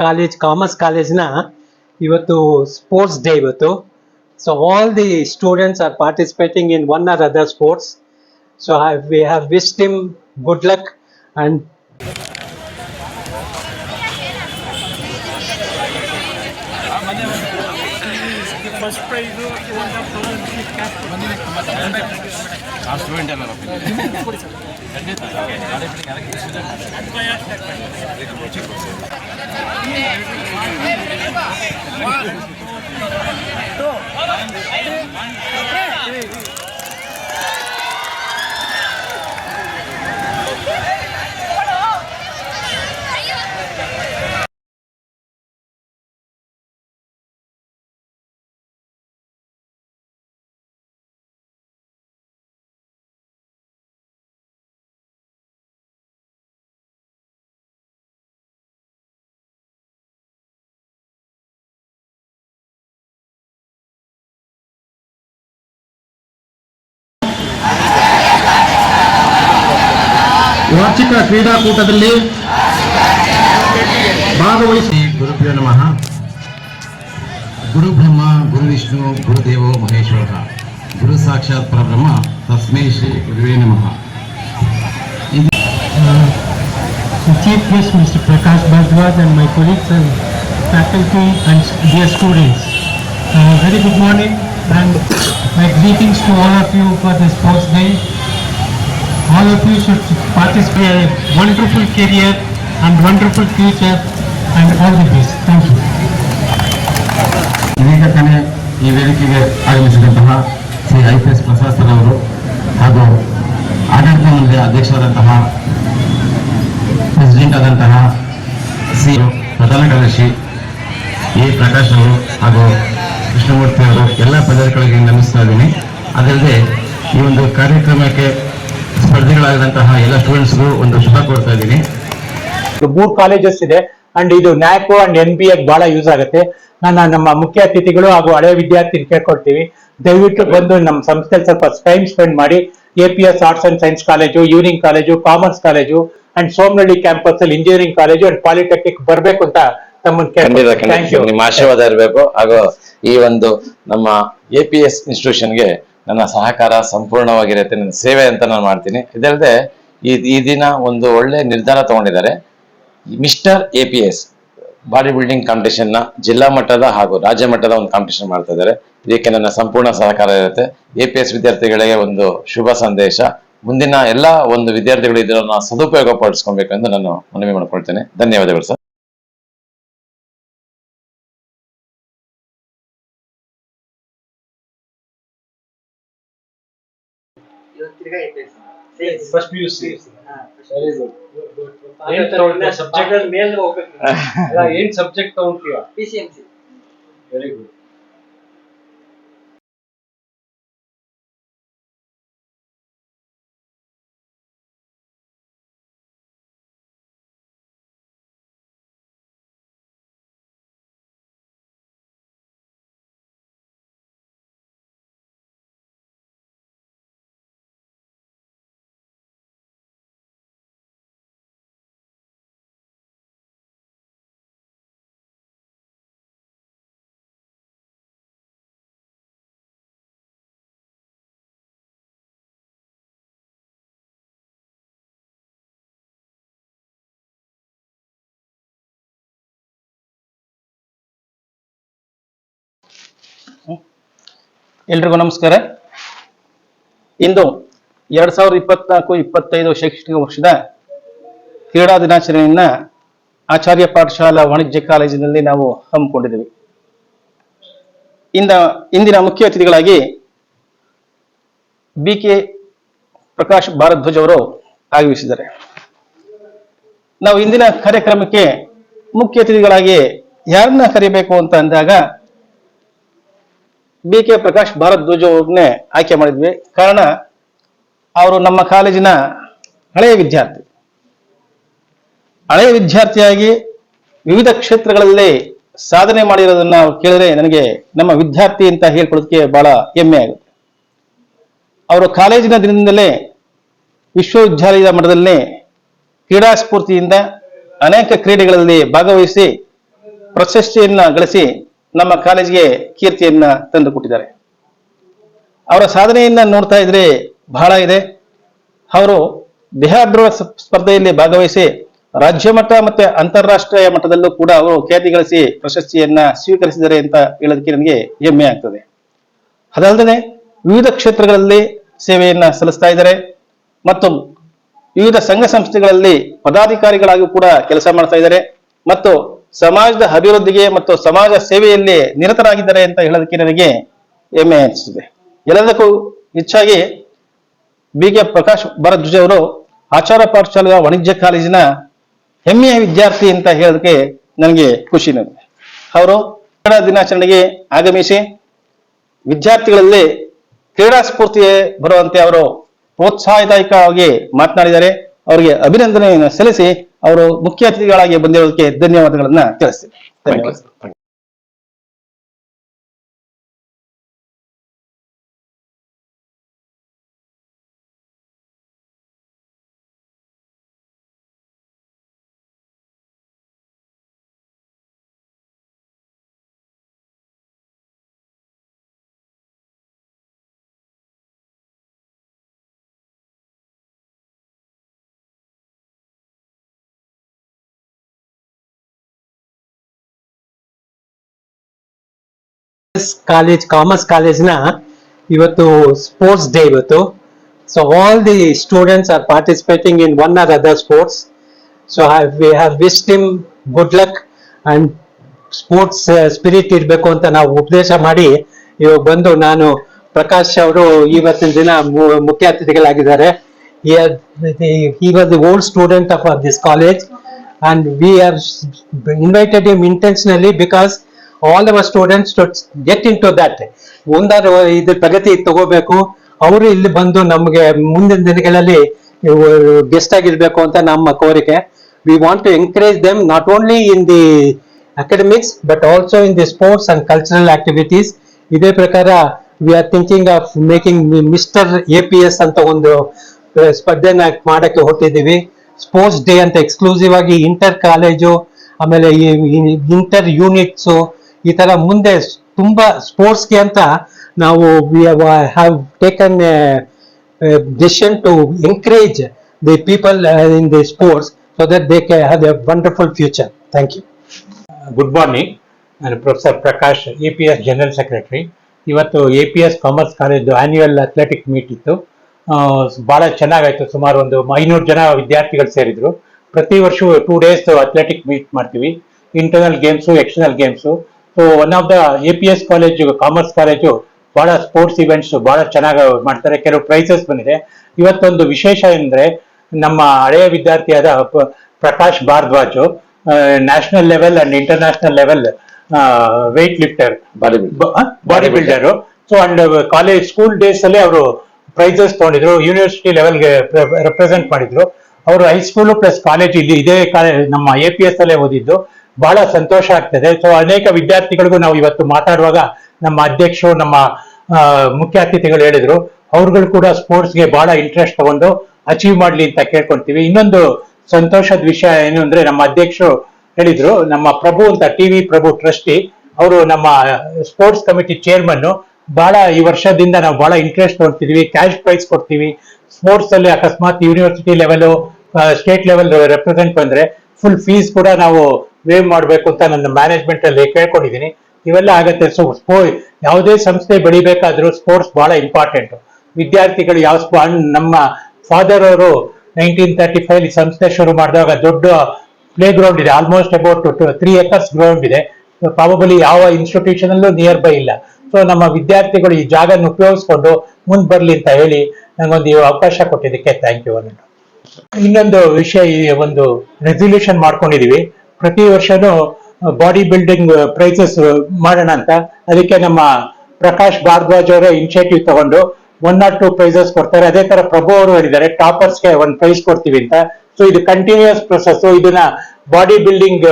College commerce ಕಾಲೇಜ್ನ ಇವತ್ತು sports day ಇವತ್ತು. So all the students are participating in one or other sports so we have wished him good luck and first prize ಆ student ಎಲ್ಲ One, two, three. ವಾರ್ಷಿಕ ಕ್ರೀಡಾಕೂಟದಲ್ಲಿ ಭಾಗವಹಿಸಿ ಗುರುಭ್ಯೋ ನಮಃ ಗುರು ಬ್ರಹ್ಮ ಗುರು ವಿಷ್ಣು ಗುರುದೇವೋ ಮಹೇಶ್ವರ ಗುರು ಸಾಕ್ಷಾತ್ ಪರಬ್ರಹ್ಮ ತಸ್ಮೈ ಶ್ರೀ ಗುರುವೇ ನಮಃ the chief guest, Mr. Prakash Bhardwaj, and my colleagues and faculty and dear students. Uh, very good morning and my greetings to all of you for the sports day. All of you should participate in a wonderful career and wonderful future, and all the best. Thank you. ಇದೀಗ ತಾನೇ ಈ ವೇದಿಕೆಗೆ ಆಗಮಿಸಿದಂತಹ Shri I P S Prasad sir ಅವರು ಹಾಗೂ ಆಡಳಿತ ಮಂಡಳಿಯ ಅಧ್ಯಕ್ಷರಾದಂತಹ president ಆದಂತಹ C ಪ್ರಧಾನ ಕಾರ್ಯದರ್ಶಿ ಎ ಪ್ರಕಾಶ್ ಅವರು ಹಾಗೂ ಕೃಷ್ಣಮೂರ್ತಿ ಅವರು ಎಲ್ಲ ಪದಾಧಿಕಾರಿಗೆ ನಮಿಸ್ತಾ ಇದ್ದೀನಿ ಅದಲ್ಲದೆ ಈ ಒಂದು ಕಾರ್ಯಕ್ರಮಕ್ಕೆ ಸ್ಪರ್ಧಿಗಳಾದಂತಹ ಎಲ್ಲ ಸ್ಟೂಡೆಂಟ್ಸ್ಗೂ ಒಂದು ಶುಭ ಕೋರ್ತಾ ಇದ್ದೀನಿ. ಇದು ಮೂರ್ ಕಾಲೇಜಸ್ ಇದೆ. ಅಂಡ್ ಇದು ನ್ಯಾಕೋ ಅಂಡ್ ಎನ್ ಬಿ ಬಹಳ ಯೂಸ್ ಆಗುತ್ತೆ. ನನ್ನ ನಮ್ಮ ಮುಖ್ಯ ಅತಿಥಿಗಳು ಹಾಗೂ ಹಳೆ ವಿದ್ಯಾರ್ಥಿ ಕೇಳ್ಕೊಳ್ತೀವಿ ದಯವಿಟ್ಟು ಬಂದು ನಮ್ಮ ಸಂಸ್ಥೆಯಲ್ಲಿ ಸ್ವಲ್ಪ ಟೈಮ್ ಸ್ಪೆಂಡ್ ಮಾಡಿ A P S arts and science college evening college commerce college and Somanahalli campus ಅಲ್ಲಿ ಇಂಜಿನಿಯರಿಂಗ್ ಕಾಲೇಜು ಅಂಡ್ ಪಾಲಿಟೆಕ್ನಿಕ್ ಬರ್ಬೇಕು ಅಂತ ತಮ್ಮನ್ನು ಖಂಡಿತ ಥ್ಯಾಂಕ್ ಯು ನಿಮ್ಮ ಆಶೀರ್ವಾದ ಇರಬೇಕು. ಹಾಗೂ ಈ ಒಂದು ನಮ್ಮ ಎ ಪಿ ಎಸ್ ಇನ್ಸ್ಟಿಟ್ಯೂಷನ್ಗೆ ನನ್ನ ಸಹಕಾರ ಸಂಪೂರ್ಣವಾಗಿರುತ್ತೆ, ನನ್ನ ಸೇವೆ ಅಂತ ನಾನು ಮಾಡ್ತೀನಿ. ಇದಲ್ಲದೆ, ಈ ಈ ದಿನ ಒಂದು ಒಳ್ಳೆ ನಿರ್ಧಾರ ತಗೊಂಡಿದ್ದಾರೆ. Mister A P S, body building ಕಾಂಪಿಟೇಷನ್ನ ಜಿಲ್ಲಾ ಮಟ್ಟದ ಹಾಗೂ ರಾಜ್ಯ ಮಟ್ಟದ ಒಂದು ಕಾಂಪಿಟೇಷನ್ ಮಾಡ್ತಾ ಇದ್ದಾರೆ. ಇದಕ್ಕೆ ನನ್ನ ಸಂಪೂರ್ಣ ಸಹಕಾರ ಇರುತ್ತೆ. ಎ ಪಿ ಎಸ್ ವಿದ್ಯಾರ್ಥಿಗಳಿಗೆ ಒಂದು ಶುಭ ಸಂದೇಶ. ಮುಂದಿನ ಎಲ್ಲ ಒಂದು ವಿದ್ಯಾರ್ಥಿಗಳು ಇದನ್ನ ಸದುಪಯೋಗ ಪಡಿಸ್ಕೊಬೇಕೆಂದು ನಾನು ಮನವಿ ಮಾಡ್ಕೊಳ್ತೇನೆ. ಧನ್ಯವಾದಗಳು sir. First P U C very good ಏನ್ ತಗೊಂಡ್ರೆ ಸಬ್ಜೆಕ್ಟ್ ಮೇಲೆ ಹೋಗ್ಬೇಕು ಅಲ್ಲ ಏನ್ subject ತಗೊಂತೀಯ P C M C very good ಎಲ್ರಿಗೂ ನಮಸ್ಕಾರ. ಇಂದು ಎರಡ್ ಸಾವಿರದ ಇಪ್ಪತ್ನಾಲ್ಕು, ಇಪ್ಪತ್ತೈದು ಶೈಕ್ಷಣಿಕ ವರ್ಷದ ಕ್ರೀಡಾ ದಿನಾಚರಣೆಯನ್ನ ಆಚಾರ್ಯ ಪಾಠಶಾಲಾ ವಾಣಿಜ್ಯ ಕಾಲೇಜಿನಲ್ಲಿ ನಾವು ಹಮ್ಮಿಕೊಂಡಿದ್ದೀವಿ. ಇಂದ ಇಂದಿನ ಮುಖ್ಯ ಅತಿಥಿಗಳಾಗಿ ಬಿ ಕೆ ಪ್ರಕಾಶ್ ಭಾರದ್ವಾಜ್ ಅವರು ಆಗಮಿಸಿದ್ದಾರೆ. ನಾವು ಇಂದಿನ ಕಾರ್ಯಕ್ರಮಕ್ಕೆ ಮುಖ್ಯ ಅತಿಥಿಗಳಾಗಿ ಯಾರನ್ನ ಕರಿಬೇಕು ಅಂತ ಅಂದಾಗ ಬಿ ಕೆ ಪ್ರಕಾಶ್ ಭಾರದ್ವಾಜ್ ಅವ್ರನ್ನೇ ಆಯ್ಕೆ ಮಾಡಿದ್ವಿ. ಕಾರಣ, ಅವರು ನಮ್ಮ ಕಾಲೇಜಿನ ಹಳೆಯ ವಿದ್ಯಾರ್ಥಿ. ಹಳೆಯ ವಿದ್ಯಾರ್ಥಿಯಾಗಿ ವಿವಿಧ ಕ್ಷೇತ್ರಗಳಲ್ಲಿ ಸಾಧನೆ ಮಾಡಿರೋದನ್ನ ಕೇಳಿದ್ರೆ ನನಗೆ ನಮ್ಮ ವಿದ್ಯಾರ್ಥಿ ಅಂತ ಹೇಳ್ಕೊಳ್ಳೋದಕ್ಕೆ ಬಹಳ ಹೆಮ್ಮೆ ಆಗುತ್ತೆ. ಅವರು ಕಾಲೇಜಿನ ದಿನದಿಂದಲೇ ವಿಶ್ವವಿದ್ಯಾಲಯದ ಮಟ್ಟದಲ್ಲಿ ಕ್ರೀಡಾ ಸ್ಫೂರ್ತಿಯಿಂದ ಅನೇಕ ಕ್ರೀಡೆಗಳಲ್ಲಿ ಭಾಗವಹಿಸಿ ಪ್ರಶಸ್ತಿಯನ್ನ ಗಳಿಸಿ ನಮ್ಮ ಕಾಲೇಜಿಗೆ ಕೀರ್ತಿಯನ್ನ ತಂದು ಕೊಟ್ಟಿದ್ದಾರೆ ಅವರ ಸಾಧನೆಯನ್ನ ನೋಡ್ತಾ ಇದ್ರೆ ಬಹಳ ಇದೆ. ಅವರು ಸ್- ಸ್ಪರ್ಧೆಯಲ್ಲಿ ಭಾಗವಹಿಸಿ ರಾಜ್ಯ ಮಟ್ಟ ಮತ್ತೆ ಅಂತಾರಾಷ್ಟ್ರೀಯ ಮಟ್ಟದಲ್ಲೂ ಕೂಡ ಅವರು ಖ್ಯಾತಿ ಗಳಿಸಿ ಪ್ರಶಸ್ತಿಯನ್ನ ಸ್ವೀಕರಿಸಿದ್ದಾರೆ ಅಂತ ಹೇಳೋದಕ್ಕೆ ನನಗೆ ಹೆಮ್ಮೆ ಆಗ್ತದೆ. ಅದಲ್ಲದೆ ವಿವಿಧ ಕ್ಷೇತ್ರಗಳಲ್ಲಿ ಸೇವೆಯನ್ನ ಸಲ್ಲಿಸ್ತಾ ಇದ್ದಾರೆ. ಮತ್ತು ವಿವಿಧ ಸಂಘ ಸಂಸ್ಥೆಗಳಲ್ಲಿ ಪದಾಧಿಕಾರಿಗಳಾಗಿ ಕೂಡ ಕೆಲಸ ಮಾಡ್ತಾ ಇದ್ದಾರೆ. ಮತ್ತು ಸಮಾಜದ ಅಭಿವೃದ್ಧಿಗೆ ಮತ್ತು ಸಮಾಜ ಸೇವೆಯಲ್ಲಿ ನಿರತರಾಗಿದ್ದಾರೆ ಅಂತ ಹೇಳೋದಕ್ಕೆ ನನಗೆ ಹೆಮ್ಮೆ ಅನಿಸುತ್ತದೆ. ಎಲ್ಲದಕ್ಕೂ ಹೆಚ್ಚಾಗಿ ಬಿ ಕೆ ಪ್ರಕಾಶ್ ಭರದ್ವಾಜ್ ಅವರು ಆಚಾರ ಪಾಠಶಾಲೆಯ ವಾಣಿಜ್ಯ ಕಾಲೇಜಿನ ಹೆಮ್ಮೆಯ ವಿದ್ಯಾರ್ಥಿ ಅಂತ ಹೇಳೋದಕ್ಕೆ ನನಗೆ ಖುಷಿ ನನಗೆ. ಅವರು ಕ್ರೀಡಾ ದಿನಾಚರಣೆಗೆ ಆಗಮಿಸಿ ವಿದ್ಯಾರ್ಥಿಗಳಲ್ಲಿ ಕ್ರೀಡಾ ಸ್ಫೂರ್ತಿ ಬರುವಂತೆ ಅವರು ಪ್ರೋತ್ಸಾಹದಾಯಕವಾಗಿ ಮಾತನಾಡಿದ್ದಾರೆ. ಅವರಿಗೆ ಅಭಿನಂದನೆಯನ್ನು ಸಲ್ಲಿಸಿ ಅವರು ಮುಖ್ಯ ಅತಿಥಿಗಳಾಗಿ ಬಂದಿರೋದಕ್ಕೆ ಧನ್ಯವಾದಗಳನ್ನ ತಿಳಿಸ್ತೀನಿ. ಧನ್ಯವಾದ. ಕಾಲೇಜ್ ಕಾಮರ್ಸ್ ಕಾಲೇಜ್ನ ಇವತ್ತು ಸ್ಪೋರ್ಟ್ಸ್ ಡೇ ಇವತ್ತು. So all the students are participating in one or other sports so we have wished him good luck and sports spirit ಇರಬೇಕು ಅಂತ ನಾವು ಉಪದೇಶ ಮಾಡಿ ಇವಾಗ ಬಂದು ನಾನು ಪ್ರಕಾಶ್ ಅವರು ಇವತ್ತಿನ ದಿನ ಮುಖ್ಯ ಅತಿಥಿಗಳಾಗಿದ್ದಾರೆ. He was the old student of this this college and we invited him intentionally because all students to get in to that. ಒಂದಾದ್ರು ಇದು ಪ್ರಗತಿ ತಗೋಬೇಕು. ಅವರು ಇಲ್ಲಿ ಬಂದು ನಮಗೆ ಮುಂದಿನ ದಿನಗಳಲ್ಲಿ ಗೆಸ್ಟ್ ಆಗಿರ್ಬೇಕು ಅಂತ ನಮ್ಮ ಕೋರಿಕೆ. We want to encourage them not only in the academics but also in the sports and cultural activities ಇದೇ ಪ್ರಕಾರ we are thinking of making mister A P S ಅಂತ ಒಂದು ಸ್ಪರ್ಧೆನ ಮಾಡಕ್ಕೆ ಹೊರಟಿದ್ದೀವಿ. ಸ್ಪೋರ್ಟ್ಸ್ ಡೇ ಅಂತ ಎಕ್ಸ್ಕ್ಲೂಸಿವ್ ಆಗಿ ಇಂಟರ್ ಕಾಲೇಜು ಆಮೇಲೆ ಇಂಟರ್ ಯೂನಿಟ್ಸು ಈ ತರ ಮುಂದೆ ತುಂಬಾ ಸ್ಪೋರ್ಟ್ಸ್ಗೆ ಅಂತ ನಾವು have taken decision to encourage the people in the sports so that they can have a wonderful future thank you good morning ನಾನು professor Prakash A P S general secretary ಇವತ್ತು A P S commerce college annual athletic meet ಇತ್ತು. ಭಾಳ ಚೆನ್ನಾಗಾಯ್ತು. ಸುಮಾರು ಒಂದು ಐನೂರು ಜನ ವಿದ್ಯಾರ್ಥಿಗಳು ಸೇರಿದ್ರು. ಪ್ರತಿ ವರ್ಷವೂ ಟೂ ಡೇಸ್ ಅಥ್ಲೆಟಿಕ್ ಮೀಟ್ ಮಾಡ್ತೀವಿ. Internal games external games so one of the A P S college commerce college ಬಹಳ ಸ್ಪೋರ್ಟ್ಸ್ ಇವೆಂಟ್ಸ್ ಬಹಳ ಚೆನ್ನಾಗಿ ಮಾಡ್ತಾರೆ. ಕೆಲವು ಪ್ರೈಸಸ್ ಬಂದಿದೆ. ಇವತ್ತೊಂದು ವಿಶೇಷ ಅಂದ್ರೆ ನಮ್ಮ ಹಳೆಯ ವಿದ್ಯಾರ್ಥಿಯಾದ Prakash Bharadwaj national level and international level weight lifter body body builder so and college school days ಅಲ್ಲಿ ಅವರು ಪ್ರೈಸಸ್ ತಗೊಂಡಿದ್ರು ಯೂನಿವರ್ಸಿಟಿ ಲೆವೆಲ್ಗೆ ರೆಪ್ರೆಸೆಂಟ್ ಮಾಡಿದ್ರು. ಅವರು ಹೈಸ್ಕೂಲ್ ಪ್ಲಸ್ ಕಾಲೇಜ್ ಇಲ್ಲಿ ಇದೇ ಕಾಲೇಜ್ ನಮ್ಮ ಎ ಪಿ ಎಸ್ ಅಲ್ಲೇ ಓದಿದ್ದು. ಬಹಳ ಸಂತೋಷ ಆಗ್ತದೆ. ಸೊ ಅನೇಕ ವಿದ್ಯಾರ್ಥಿಗಳಿಗೂ ನಾವು ಇವತ್ತು ಮಾತಾಡುವಾಗ ನಮ್ಮ ಅಧ್ಯಕ್ಷರು, ನಮ್ಮ ಮುಖ್ಯ ಅತಿಥಿಗಳು ಹೇಳಿದ್ರು. ಅವ್ರುಗಳು ಕೂಡ ಸ್ಪೋರ್ಟ್ಸ್ಗೆ ಬಹಳ ಇಂಟ್ರೆಸ್ಟ್ ತಗೊಂಡು ಅಚೀವ್ ಮಾಡ್ಲಿ ಅಂತ ಕೇಳ್ಕೊಂತೀವಿ. ಇನ್ನೊಂದು ಸಂತೋಷದ ವಿಷಯ ಏನು ಅಂದ್ರೆ ನಮ್ಮ ಅಧ್ಯಕ್ಷರು ಹೇಳಿದ್ರು, ನಮ್ಮ ಪ್ರಭು ಅಂತ ಟಿವಿ ಪ್ರಭು ಟ್ರಸ್ಟಿ, ಅವರು ನಮ್ಮ ಸ್ಪೋರ್ಟ್ಸ್ ಕಮಿಟಿ ಚೇರ್ಮನ್ ಬಹಳ ಈ ವರ್ಷದಿಂದ ನಾವು ಬಹಳ ಇಂಟ್ರೆಸ್ಟ್ ತಗೊಳ್ತಿದೀವಿ ಕ್ಯಾಶ್ ಪ್ರೈಸ್ ಕೊಡ್ತೀವಿ. ಸ್ಪೋರ್ಟ್ಸ್ ಅಲ್ಲಿ ಅಕಸ್ಮಾತ್ university level state level represent ಬಂದ್ರೆ ಫುಲ್ ಫೀಸ್ ಕೂಡ ನಾವು ವೇವ್ ಮಾಡಬೇಕು ಅಂತ ನನ್ನ ಮ್ಯಾನೇಜ್ಮೆಂಟ್ ಅಲ್ಲಿ ಕೇಳ್ಕೊಂಡಿದ್ದೀನಿ. ಇವೆಲ್ಲ ಆಗತ್ತೆ. ಸೊ ಸ್ಪೋ ಯಾವುದೇ ಸಂಸ್ಥೆ ಬೆಳಿಬೇಕಾದ್ರೂ ಸ್ಪೋರ್ಟ್ಸ್ ಬಹಳ ಇಂಪಾರ್ಟೆಂಟ್ ವಿದ್ಯಾರ್ಥಿಗಳು ಯಾವ ನಮ್ಮ ಫಾದರ್ ಅವರು ನೈನ್ಟೀನ್ ತರ್ಟಿ ಫೈವ್ ಸಂಸ್ಥೆ ಶುರು ಮಾಡಿದಾಗ ದೊಡ್ಡ ಪ್ಲೇ ಗ್ರೌಂಡ್ ಇದೆ almost about three acres ground ಇದೆ. ಪ್ರಾಬಬಲಿ ಯಾವ ಇನ್ಸ್ಟಿಟ್ಯೂಷನ್ ಅಲ್ಲೂ ನಿಯರ್ ಬೈ ಇಲ್ಲ. ಸೊ ನಮ್ಮ ವಿದ್ಯಾರ್ಥಿಗಳು ಈ ಜಾಗನ ಉಪಯೋಗಿಸ್ಕೊಂಡು ಮುಂದೆ ಬರ್ಲಿ ಅಂತ ಹೇಳಿ ನಂಗೊಂದು ಅವಕಾಶ ಕೊಟ್ಟಿದ್ದಕ್ಕೆ ಥ್ಯಾಂಕ್ ಯು ಅನ್ನೋದು. ಇನ್ನೊಂದು ವಿಷಯ ಒಂದು ರೆಸಲ್ಯೂಷನ್ ಮಾಡ್ಕೊಂಡಿದೀವಿ. ಪ್ರತಿ ವರ್ಷನೂ ಬಾಡಿ ಬಿಲ್ಡಿಂಗ್ ಪ್ರೈಸಸ್ ಮಾಡೋಣ ಅಂತ. ಅದಕ್ಕೆ ನಮ್ಮ ಪ್ರಕಾಶ್ ಭಾರದ್ವಾಜ್ ಅವರ ಇನಿಷಿಯೇಟಿವ್ ತಗೊಂಡು ಒನ್ ಆರ್ ಟೂ ಪ್ರೈಸಸ್ ಕೊಡ್ತಾರೆ. ಅದೇ ತರ ಪ್ರಭು ಅವರು ಹೇಳಿದ್ದಾರೆ ಟಾಪರ್ಸ್ಗೆ ಒಂದು ಪ್ರೈಸ್ ಕೊಡ್ತೀವಿ ಅಂತ. ಸೊ ಇದು ಕಂಟಿನ್ಯೂಸ್ ಪ್ರೊಸೆಸ್ ಇದನ್ನ ಬಾಡಿ ಬಿಲ್ಡಿಂಗ್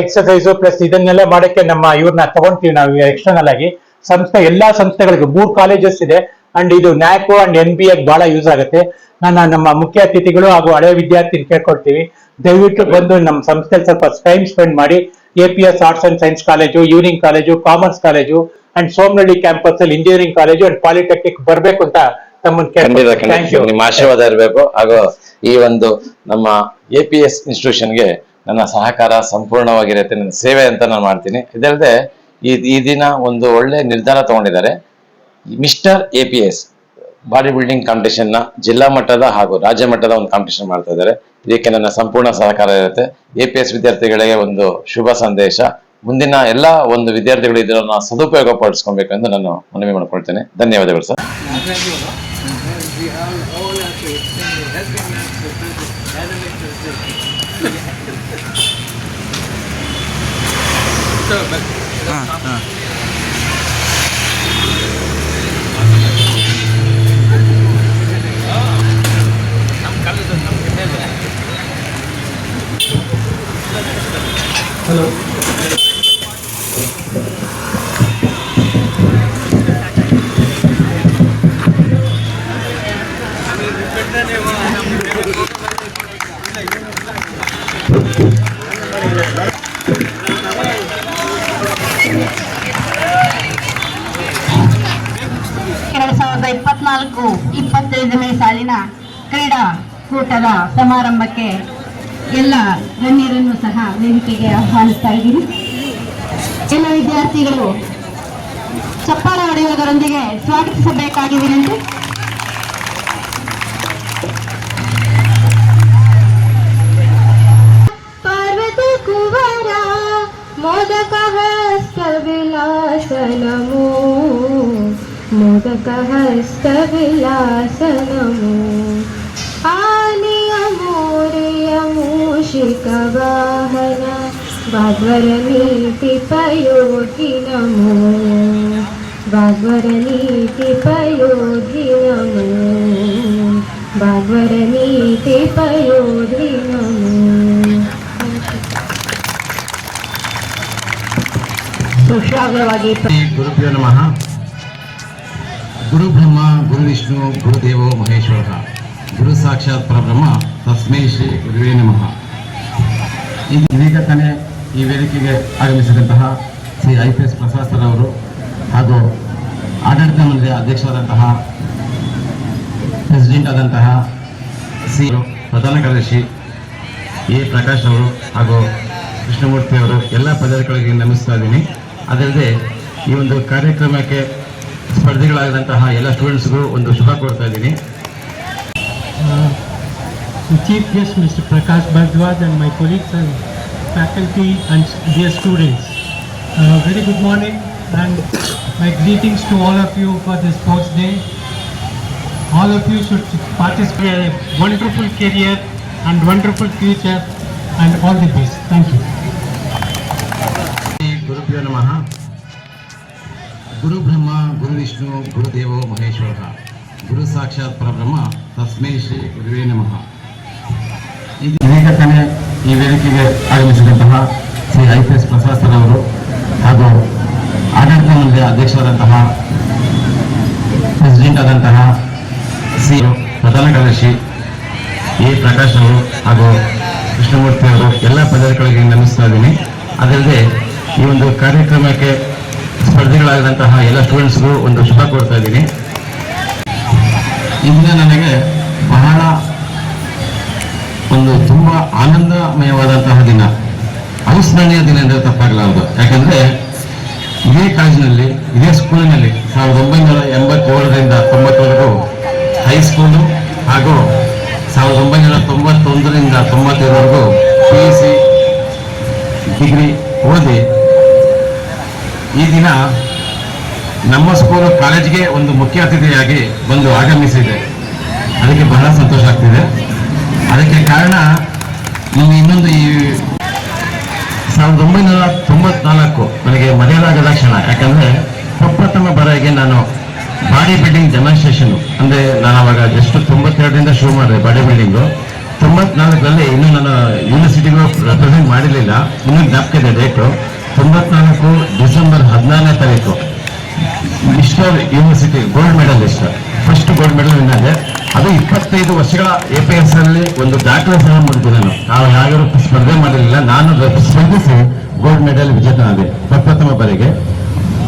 ಎಕ್ಸರ್ಸೈಸ್ ಪ್ಲಸ್ ಇದನ್ನೆಲ್ಲ ಮಾಡಕ್ಕೆ ನಮ್ಮ ಇವ್ರನ್ನ ತಗೊಂತೀವಿ ನಾವು ಎಕ್ಸ್ಟರ್ನಲ್ ಆಗಿ. ಸಂಸ್ಥೆ, ಎಲ್ಲಾ ಸಂಸ್ಥೆಗಳಿಗೆ ಮೂರ್ ಕಾಲೇಜಸ್ ಇದೆ. ಅಂಡ್ ಇದು ನ್ಯಾಕೋ ಅಂಡ್ ಎನ್ ಬಿ ಎಫ್ ಬಹಳ ಯೂಸ್ ಆಗುತ್ತೆ. ನನ್ನ ನಮ್ಮ ಮುಖ್ಯ ಅತಿಥಿಗಳು ಹಾಗೂ ಹಳೆ ವಿದ್ಯಾರ್ಥಿ ಕೇಳ್ಕೊಡ್ತೀವಿ ದಯವಿಟ್ಟು ಬಂದು ನಮ್ಮ ಸಂಸ್ಥೆಯಲ್ಲಿ ಸ್ವಲ್ಪ ಟೈಮ್ ಸ್ಪೆಂಡ್ ಮಾಡಿ A P S arts and science college evening college commerce college and Somanahalli campus ಅಲ್ಲಿ ಇಂಜಿನಿಯರಿಂಗ್ ಕಾಲೇಜು ಅಂಡ್ ಪಾಲಿಟೆಕ್ನಿಕ್ ಬರ್ಬೇಕು ಅಂತ ತಮ್ಮನ್ನು ನಿಮ್ಮ ಆಶೀರ್ವಾದ ಇರಬೇಕು. ಹಾಗೂ ಈ ಒಂದು ನಮ್ಮ ಎ ಪಿ ಎಸ್ ಇನ್ಸ್ಟಿಟ್ಯೂಷನ್ಗೆ ನನ್ನ ಸಹಕಾರ ಸಂಪೂರ್ಣವಾಗಿರುತ್ತೆ. ನನ್ನ ಸೇವೆ ಅಂತ ನಾನು ಮಾಡ್ತೀನಿ. ಇದಲ್ಲದೆ ಈ ಈ ದಿನ ಒಂದು ಒಳ್ಳೆ ನಿರ್ಧಾರ ತಗೊಂಡಿದ್ದಾರೆ. Mister A P S body building ಕಾಂಪಿಟೇಷನ್ನ ಜಿಲ್ಲಾ ಮಟ್ಟದ ಹಾಗೂ ರಾಜ್ಯ ಮಟ್ಟದ ಒಂದು ಕಾಂಪಿಟೇಷನ್ ಮಾಡ್ತಾ ಇದ್ದಾರೆ. ಇದಕ್ಕೆ ನನ್ನ ಸಂಪೂರ್ಣ ಸಹಕಾರ ಇರುತ್ತೆ. ಎ ಪಿ ಎಸ್ ವಿದ್ಯಾರ್ಥಿಗಳಿಗೆ ಒಂದು ಶುಭ ಸಂದೇಶ. ಮುಂದಿನ ಎಲ್ಲ ಒಂದು ವಿದ್ಯಾರ್ಥಿಗಳು ಇದನ್ನ ಸದುಪಯೋಗ ಪಡಿಸ್ಕೊಬೇಕೆಂದು ನಾನು ಮನವಿ ಮಾಡ್ಕೊಳ್ತೇನೆ. ಧನ್ಯವಾದಗಳು ಸರ್. ಎರಡ್ ಸಾವಿರದ ಇಪ್ಪತ್ನಾಲ್ಕು ಇಪ್ಪತ್ತೈದನೇ ಸಾಲಿನ ಕ್ರೀಡಾಕೂಟದ ಸಮಾರಂಭಕ್ಕೆ ಎಲ್ಲ ಗಣ್ಯರನ್ನು ಸಹ ವೇದಿಕೆಗೆ ಆಹ್ವಾನಿಸ್ತಾ ಇದ್ದೀನಿ ಎಲ್ಲ ವಿದ್ಯಾರ್ಥಿಗಳು ಚಪ್ಪಾಳೆ ಹೊಡೆಯುವುದರೊಂದಿಗೆ ಸ್ವಾಗತಿಸಬೇಕಾಗಿ ವಿನಂತಿ. ಪಾರ್ವತ ಕುವರ ಮೂಷಿಕ ವಾಹನ ಭಾಗ್ವರ ನೀತಿ ಪಯೋಗಿ ನಮೋ ಭಾಗ್ವರ ನೀತಿ ಪಯೋಗಿ ನಮೋ ಭಾಗ್ವರ ನೀತಿ ಪಯೋಗಿ ನಮೋ ಸುಶ್ರಾವ್ಯವಾಗಿ ಶ್ರೀ ಗುರುಭ್ಯೋ ನಮಃ ಗುರು ಬ್ರಹ್ಮ ಗುರು ವಿಷ್ಣು ಗುರುದೇವೋ ಮಹೇಶ್ವರ ಗುರು ಸಾಕ್ಷಾತ್ ಪರಬ್ರಹ್ಮ ತಸ್ಮೈ ಶ್ರೀ ಗುರುವೇ ನಮಃ ಇದು ಇದೀಗ ತಾನೇ ಈ ವೇದಿಕೆಗೆ ಆಗಮಿಸಿದಂತಹ ಶ್ರೀ ಐ ಪಿ ಎಸ್ ಅವರು ಹಾಗೂ ಆಡಳಿತ ಮಂಡಳಿಯ ಅಧ್ಯಕ್ಷರಾದಂತಹ ಪ್ರೆಸಿಡೆಂಟ್ ಆದಂತಹ ಸಿ ಪ್ರಧಾನ ಕಾರ್ಯದರ್ಶಿ ಎ ಪ್ರಕಾಶ್ ಅವರು ಹಾಗೂ ಕೃಷ್ಣಮೂರ್ತಿ ಅವರು ಎಲ್ಲ ಪದಾಧಿಕಾರಿಗಳಿಗೆ ನಮಿಸ್ತಾ ಇದ್ದೀನಿ. ಅದಲ್ಲದೆ ಈ ಒಂದು ಕಾರ್ಯಕ್ರಮಕ್ಕೆ ಸ್ಪರ್ಧಿಗಳಾದಂತಹ ಎಲ್ಲ ಸ್ಟೂಡೆಂಟ್ಸ್ಗೂ ಒಂದು ಶುಭ ಕೊಡ್ತಾ ಇದ್ದೀನಿ. Chief Guest Mr. Prakash Bhardwaj and my colleagues and faculty and dear students. Uh, very good morning and my greetings to all of you for this sports day. All of you should participate in a wonderful career and wonderful future and all the best. Thank you. Guru Namaha. Guru Brahma, Guru Vishnu, Guru Deva Maheshwara. Guru Sakshat Parabrahma, Tasmei Shri Namaha. ಈ ವೇದಿಕೆಗೆ ಆಗಮಿಸಿದಂತಹ Shri I P S ಅವರು ಹಾಗೂ ಆಡಳಿತ ಮಂಡಳಿಯ ಅಧ್ಯಕ್ಷರಾದಂತಹ president ಆದಂತಹ C ಪ್ರಧಾನ ಕಾರ್ಯದರ್ಶಿ ಎ ಪ್ರಕಾಶ್ ಅವರು ಹಾಗೂ ಕೃಷ್ಣಮೂರ್ತಿ ಅವರು ಎಲ್ಲ ಪದಾಧಿಕಾರಿಗಳಿಗೆ ನಮಿಸ್ತಾ ಇದ್ದೀನಿ. ಅದಲ್ಲದೆ ಈ ಒಂದು ಕಾರ್ಯಕ್ರಮಕ್ಕೆ ಸ್ಪರ್ಧಿಗಳಾದಂತಹ ಎಲ್ಲ ಸ್ಟೂಡೆಂಟ್ಸ್ಗೂ ಒಂದು ಶುಭ ಕೊಡ್ತಾ ಇದ್ದೀನಿ. ಇಂದಿನ ನನಗೆ ಬಹಳ ಒಂದು ತುಂಬ ಆನಂದಮಯವಾದಂತಹ ದಿನ. ಅವಿಸ್ಮರಣೀಯ ದಿನ ಅಂದರೆ ತಪ್ಪಾಗಲಾರದು. ಯಾಕಂದ್ರೆ, ಇದೇ ಕಾಲೇಜಿನಲ್ಲಿ, ಇದೇ ಸ್ಕೂಲಿನಲ್ಲಿ ಸಾವಿರದ ಒಂಬೈನೂರ ಎಂಬತ್ತೇಳರಿಂದ ತೊಂಬತ್ತವರೆಗೂ ಹೈಸ್ಕೂಲು ಹಾಗೂ ಸಾವಿರದ ಒಂಬೈನೂರ ತೊಂಬತ್ತೊಂದರಿಂದ ತೊಂಬತ್ತೇಳವರೆಗೂ ಪಿ ಯು ಸಿ ಡಿಗ್ರಿ ಓದಿ ಈ ದಿನ ನಮ್ಮ ಸ್ಕೂಲು ಕಾಲೇಜ್ಗೆ ಒಂದು ಮುಖ್ಯ ಅತಿಥಿಯಾಗಿ ಬಂದು ಆಗಮಿಸಿದೆ. ಅದಕ್ಕೆ ಬಹಳ ಸಂತೋಷ ಆಗ್ತಿದೆ. ಅದಕ್ಕೆ ಕಾರಣ ನೀವು ಇನ್ನೊಂದು ಈ ಸಾವಿರದ ಒಂಬೈನೂರ ತೊಂಬತ್ನಾಲ್ಕು ನನಗೆ ಮರೆಯಲಾಗದ ಕ್ಷಣ. ಯಾಕಂದ್ರೆ ಪ್ರಪ್ರಥಮ ಬರೆಗೆ ನಾನು ಬಾಡಿ ಬಿಲ್ಡಿಂಗ್ ಡೆಮಾನ್ಸ್ಟ್ರೇಷನ್ ಅಂದ್ರೆ ನಾನು ಅವಾಗ ಜಸ್ಟ್ ತೊಂಬತ್ತೆರಡರಿಂದ ಶುರು ಮಾಡಿದೆ ಬಾಡಿ ಬಿಲ್ಡಿಂಗು. ತೊಂಬತ್ನಾಲ್ಕರಲ್ಲಿ ಇನ್ನೂ ನಾನು ಯೂನಿವರ್ಸಿಟಿಗೂ ರೆಪ್ರೆಸೆಂಟ್ ಮಾಡಿರಲಿಲ್ಲ. ಇನ್ನೂ ಜ್ಞಾಪಕ ಇದೆ ಡೇಟು. ತೊಂಬತ್ನಾಲ್ಕು ಡಿಸೆಂಬರ್ ಹದಿನಾರನೇ ತಾರೀಕು. Ishwar university gold medal medalist first gold medal ಆದೆ ಅದು ಇಪ್ಪತ್ತೈದು ವರ್ಷಗಳ ಎ ಪಿ ಎಸ್ ಅಲ್ಲಿ ಒಂದು ದಾಖಲೆ ಸಹ ಮಾಡಿದ್ದೆ ನಾನು. ನಾವು ಯಾರು ಸ್ಪರ್ಧೆ ಮಾಡಿರಲಿಲ್ಲ, ನಾನು ಸ್ಪರ್ಧಿಸಿ ಗೋಲ್ಡ್ ಮೆಡಲ್ ವಿಜೇತನಾದೆ. ಪ್ರಪ್ರಥಮ ಬಾರಿಗೆ.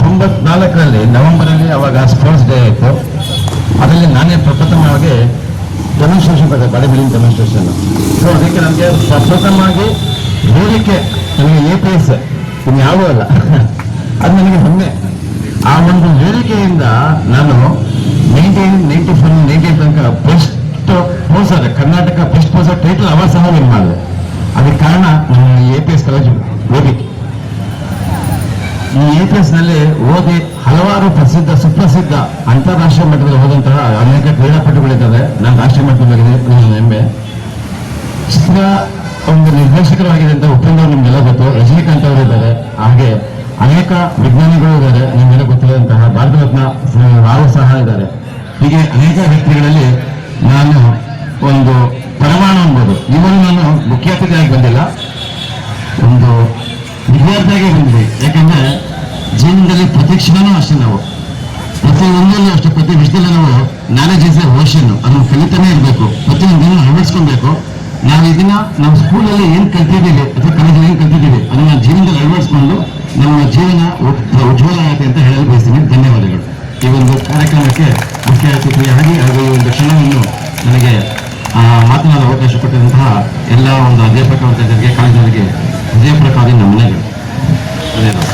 ತೊಂಬತ್ನಾಲ್ಕರಲ್ಲಿ ನವೆಂಬರ್ ಅಲ್ಲಿ ಅವಾಗ ಸ್ಪೋರ್ಟ್ಸ್ ಡೇ ಆಯಿತು ಅದರಲ್ಲಿ ನಾನೇ ಪ್ರಪ್ರಥಮವಾಗಿ ಡೆಮಾನ್ಸ್ಟ್ರೇಷನ್ ಬಗ್ಗೆ ಬಾಡಿ ಬಿಲ್ಡಿಂಗ್ ಡೆಮಾನ್ಸ್ಟ್ರೇಷನ್ ಸೊ ಅದಕ್ಕೆ ನಮಗೆ ಪ್ರಪ್ರಥಮವಾಗಿ ಹೇಳಿಕೆ ನನಗೆ ಎ ಪಿ ಎಸ್ ಇನ್ಯಾವುದೂ ಅಲ್ಲ. ಅದು ನನಗೆ ಹೆಮ್ಮೆ ಆ ಒಂದು ಹೇಳಿಕೆಯಿಂದ ನಾನು ನೈನ್ಟೀನ್ ನೈನ್ಟಿ ಫೋರ್ ನೈನ್ಟಿ ತನಕ best poser Karnataka first poser title ಅವ ಸಹ ವಿನ್ ಮಾಡಿದೆ. ಅದಕ್ಕೆ ಕಾರಣ ನಾನು ಎ ಪಿ ಎಸ್ ಕಾಲೇಜು ಓದಿಕ್ಕೆ ಈ ಎ ಪಿ ಎಸ್ನಲ್ಲಿ ಓದಿ ಹಲವಾರು ಪ್ರಸಿದ್ಧ, ಸುಪ್ರಸಿದ್ಧ ಅಂತಾರಾಷ್ಟ್ರೀಯ ಮಟ್ಟದಲ್ಲಿ ಹೋದಂತಹ ಅನೇಕ ಕ್ರೀಡಾಪಟುಗಳಿದ್ದಾರೆ. ನಾನು ರಾಷ್ಟ್ರೀಯ ಮಟ್ಟದಲ್ಲಿ ಹೆಮ್ಮೆ. ಚಿತ್ರ ಒಂದು ನಿರ್ದೇಶಕರಾಗಿದೆ ಅಂತ ಉಪೇಂದ್ರ ನಿಮ್ಗೆಲ್ಲ ಗೊತ್ತು. ರಜನಿಕಾಂತ್ ಅವರು ಇದ್ದಾರೆ. ಹಾಗೆ ಅನೇಕ ವಿಜ್ಞಾನಿಗಳು ಇದ್ದಾರೆ ನಿಮ್ಮೆಲ್ಲ ಗೊತ್ತಿರುವಂತಹ ಭಾರತ ರತ್ನ ಸಹ ಇದ್ದಾರೆ. ಹೀಗೆ ಅನೇಕ ವ್ಯಕ್ತಿಗಳಲ್ಲಿ ನಾನು ಒಂದು ಪರಮಾಣು ಅನ್ಬೋದು. ಇವರು ನಾನು ಮುಖ್ಯ ಅತಿಥಿಯಾಗಿ ಬಂದಿಲ್ಲ. ಒಂದು ವಿದ್ಯಾರ್ಥಿಯಾಗಿ ಬಂದ್ವಿ ಯಾಕಂದ್ರೆ ಜೀವನದಲ್ಲಿ ಪ್ರತಿ ಕ್ಷಣನೂ ಅಷ್ಟೇ ನಾವು. ಪ್ರತಿ ಒಂದಲ್ಲೂ ಅಷ್ಟೇ, ಪ್ರತಿ ವಿಷಯದಲ್ಲೂ ನಾವು ನಾಲೆಜ್ ಇಸ್ ಎ ಓಷನ್ ಅದನ್ನು ಕಲಿತಾನೆ ಇರಬೇಕು. ಪ್ರತಿಯೊಂದನ್ನು ಅಳವಡಿಸ್ಕೊಬೇಕು. ನಾವು ಇದನ್ನ ನಮ್ಮ ಸ್ಕೂಲಲ್ಲಿ ಏನು ಕಲ್ತಿದ್ದೀವಿ, ಅಥವಾ ಕಾಲೇಜಲ್ಲಿ ಏನು ಕಲ್ತಿದ್ದೀವಿ, ಅದನ್ನ ಜೀವನದಲ್ಲಿ ಅಳವಡಿಸ್ಕೊಂಡು ನಮ್ಮ ಜೀವನ ಉಜ್ವಲ ಆಗುತ್ತೆ ಅಂತ ಹೇಳಲು ಬಯಸ್ತೀನಿ. ಧನ್ಯವಾದಗಳು. ಈ ಒಂದು ಕಾರ್ಯಕ್ರಮಕ್ಕೆ ಮುಖ್ಯ ಅತಿಥಿಯಾಗಿ ಹಾಗೂ ಈ ಒಂದು ಕ್ಷಣವನ್ನು ನನಗೆ ಮಾತನಾಡಲು ಅವಕಾಶ ಕೊಟ್ಟಿರುವಂತಹ ಎಲ್ಲ ಒಂದು ಅಧ್ಯಾಪಕ ವರ್ಗದವರಿಗೆ ಕಾಲೇಜವರಿಗೆ ಹೃದಯಪೂರ್ವಕವಾಗಿ ನಮ್ಮ ಮನೆಗಳು ಧನ್ಯವಾದ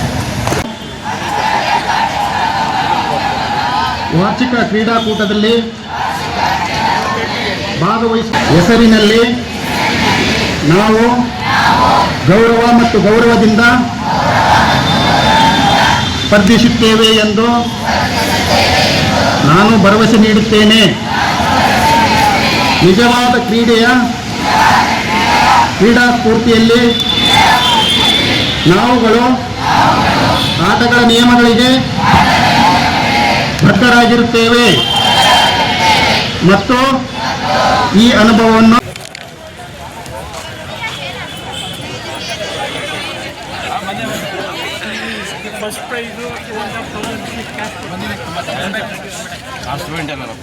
ವಾರ್ಷಿಕ ಕ್ರೀಡಾಕೂಟದಲ್ಲಿ ಭಾಗವಹಿಸುವ ಹೆಸರಿನಲ್ಲಿ ನಾವು ಗೌರವ ಮತ್ತು ಗೌರವದಿಂದ ಸ್ಪರ್ಧಿಸುತ್ತೇವೆ ಎಂದು ನಾನು ಭರವಸೆ ನೀಡುತ್ತೇನೆ. ನಿಜವಾದ ಕ್ರೀಡೆಯ ಕ್ರೀಡಾ ಸ್ಫೂರ್ತಿಯಲ್ಲಿ ನಾವುಗಳು ಆಟಗಳ ನಿಯಮಗಳಿಗೆ ಬದ್ಧರಾಗಿರುತ್ತೇವೆ. ಮತ್ತು ಈ ಅನುಭವವನ್ನು first prize two and half student అన్నారు